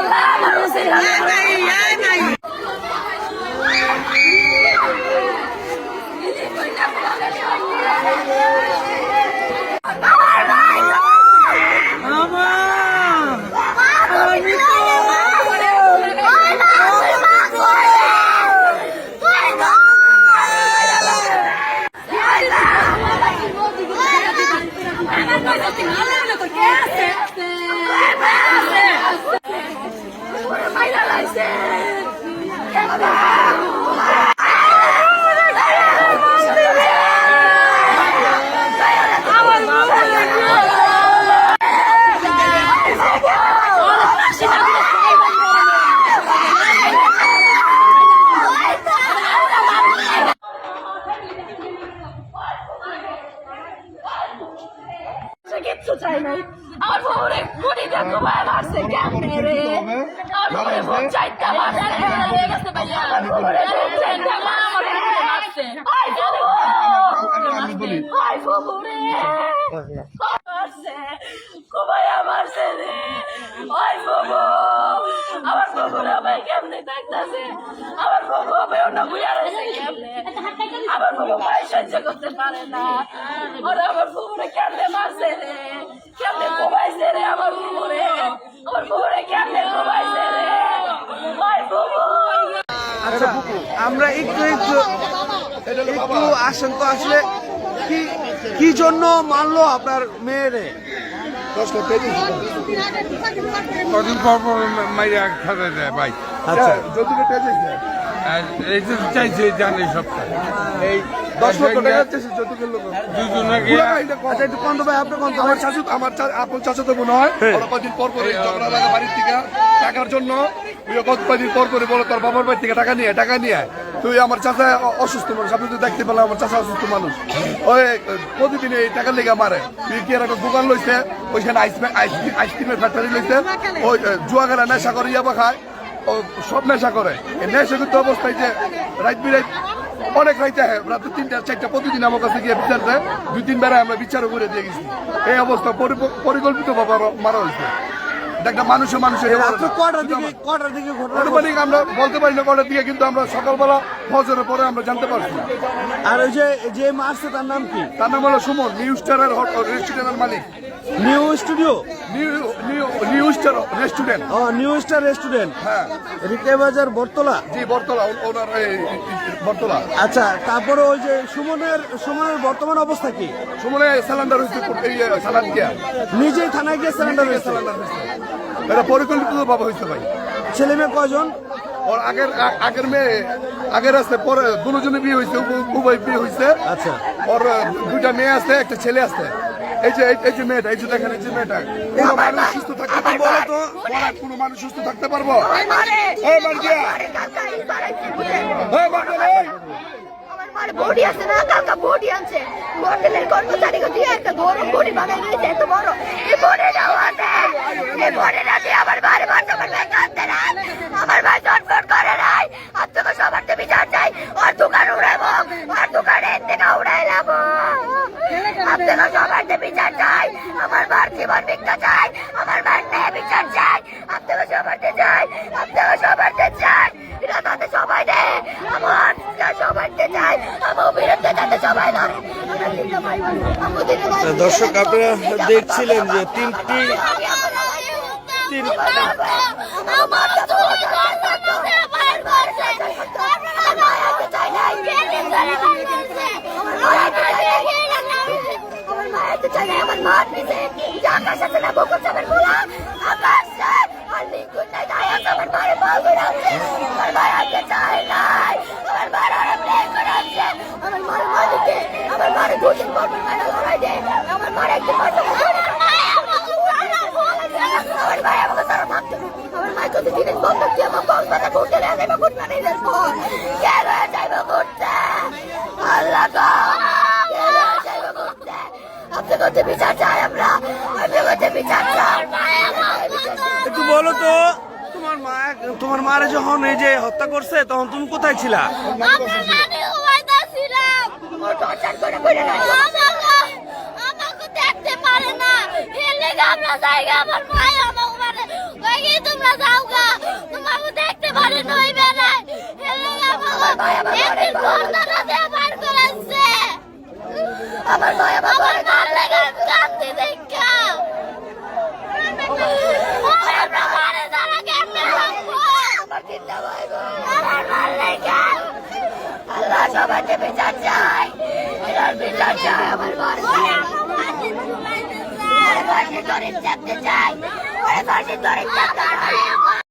আল্লাহ আমার উসিলা কিচ্ছু চাই নাই। আমার ফোনে দিয়ে ঘুমায় মারছে কেমনে রে? আমার ফোনে ফোন চাইতে মারছে আমার ফোনে ফোন চাইতে মারছে। আই বাবু আই বাবু রে! মারছে ঘুমায় মারছে রে আই বাবু আমার বাবুরে আমায় কেমনে দেখতেছে? আমার বাবু আমায় অন্য বুঝা রয়েছে কেমনে? আমার বাবু মাই সহ্য করতে পারে না। ওরা আমার বাবুরে কেমনে মারছে রে? কেমনে ঘুমাইছে রে আমার বাবুরে আমার বাবুরে কেমনে ঘুমাইছে রে? আই বাবু আচ্ছা আমরা একটু একটু একটু তো, আসলে কি কি জন্য মানলো আপনার মেয়েরে? কদিন পর পর মাইয়া খাতে দেয় ভাই। আচ্ছা। আর এই যে চাইছে জানে সবটা এই দশ লক্ষ টাকা চাইছে যৌতুকের লোক। দুজনকে আচ্ছা একটু কন্ত ভাই আপনি কন্ত আমার চাচু আমার চা- আপন চাচা তো মনে হয় ওরা কদিন পর পরে ঝগড়া লাগা বাড়ির থেকে টাকার জন্য ওই কত কদিন পর করে বলো তোর বাবার বাড়ি থেকে টাকা নিয়ে টাকা নিয়ে তুই আমার চাচা অসুস্থ মানুষ, আপনি তো দেখতে পেলাম আমার চাচা অসুস্থ মানুষ। ওই, প্রতিদিন এই টাকার লেগে মারে। তুই কি একটা দোকান লইছে? ওইখানে আইসক্রিম আইসক্রিমের ফ্যাক্টরি লইছে। ওই জুয়া খেলা নেশা করে, ইয়াবা খায়। ও, সব নেশা করে। এই নেশা কিন্তু অবস্থায় যে রাত বিরাত অনেক রাইতে রাত তিনটা, চারটা, প্রতিদিন আমার কাছে গিয়ে বিচার দেয়। দুই তিন বেড়ায় আমরা বিচারও করে দিয়ে গেছি। এই অবস্থা পরিকল্পিত ভাবে মারা হয়েছে। একটা মানুষে মানুষের রাত্র কটার দিকে কটার দিকে ঘটে? আমরা বলতে পারি না কটার দিকে কিন্তু আমরা সকালবেলা ফজরের পরে আমরা জানতে পারছি আর ওই যে যে মারছে তার নাম কি তার নাম হলো সুমন নিউ স্টারের রেস্টুরেন্টের মালিক new studio new new new star restaurant ও নিউ স্টার রেস্টুরেন্ট হ্যাঁ। রিকে বাজার বটতলা জি বরতলা ওনার বরতলা আচ্ছা তারপরে ওই যে সুমনের সুমনের বর্তমান অবস্থা কি? সুমনে স্যালেন্ডার হয়েছে সালান নিজেই থানায় গিয়ে সিলিন্ডার হয়েছে? এটা পরিকল্পিত ভাবে হয়েছে ভাই। ছেলে মেয়ে কয়জন? ওর আগের আগের মেয়ে আগের আছে পরে দুজনে বিয়ে হয়েছে উভ- উভয় বিয়ে হয়েছে। আচ্ছা। ওর দুইটা মেয়ে আছে একটা ছেলে আছে। এই যে এই- যে মেয়েটা এই যে দেখেন এই যে মেয়েটা। কোনো মানুষ সুস্থ থাকতে পারব তো? কোনো মানুষ সুস্থ থাকতে পারব? এই মার্জিয়া এই মার্জিয়া আমার মার বডি আছে না বডি আছে হোটেলের কর্মচারীকে দিয়ে একটা গরম বডি বানাই দিয়েছে এত বড়। এই বডি নাও আছে। এই বডি না দিয়ে আমার ভাই কাঁদতে না। আমার ভাই চটপট করে নাই আর তোকে সবার তো বিচার চাই আর দোকান উড়াবো আর দোকানে এর থেকে উড়াইলাম আপনাকে সবার তো বিচার চাই ভিক্ষা চাই আমার মার ন্যায় বিচার চাই আপনাকে সবার তো চাই আপনাকে সবার চাই। তাতে সবাই দেয় আমার সবাই চাই আমার বিরুদ্ধে তাতে সবাই ধরে দর্শক আপনারা দেখছিলেন যে তিনটি তিন আমার মার নিচে আকাশ আছে না বকুল চাপের গোলা আকাশ আর লিঙ্গুন নাই, তাই আছে আমার মায়ের পাল করে আছে। আমার মায়ের আজকে চাই নাই। আমার মায়ের আর প্লেন করে আছে। আমার মায়ের মালিকে আমার মায়ের দুদিন পর পর মেডেল লড়াই দে আমার মায়ের একদিন পর আমার ভাই আমাকে তারা ভাবতে আমার মায়ের যদি জিনিস বন্ধ দিয়ে আমার বক্স বাতা ঘুরতে না যাইবা ঘুরতে নেই কেন যাইবা ঘুরতে আল্লাহ গো কেন যাইবা ঘুরতে আপনি করতে বিচার চাই আমরা। আপনি করতে বিচার চাই। একটু বলো তো তোমার মা তোমার মারে যখন এই যে হত্যা করছে তখন তুমি কোথায় ছিলা? আমরা দেখতে পারে না। এর লেগে জায়গা আমার ভাই আমাকে মানে ওই তোমরা যাও গা তোমাকে দেখতে পারি নই বেড়ায় একদিন পর্দাটা দিয়ে বার করাচ্ছে আমার ভয় আমার মার লেগে কাঁদতে দেখা। আল্লাহ সবাইকে বিচার চাই। এটার বিচার চাই আমার মার ফাঁসি ধরে চাপতে চাই। ধরে চাপতে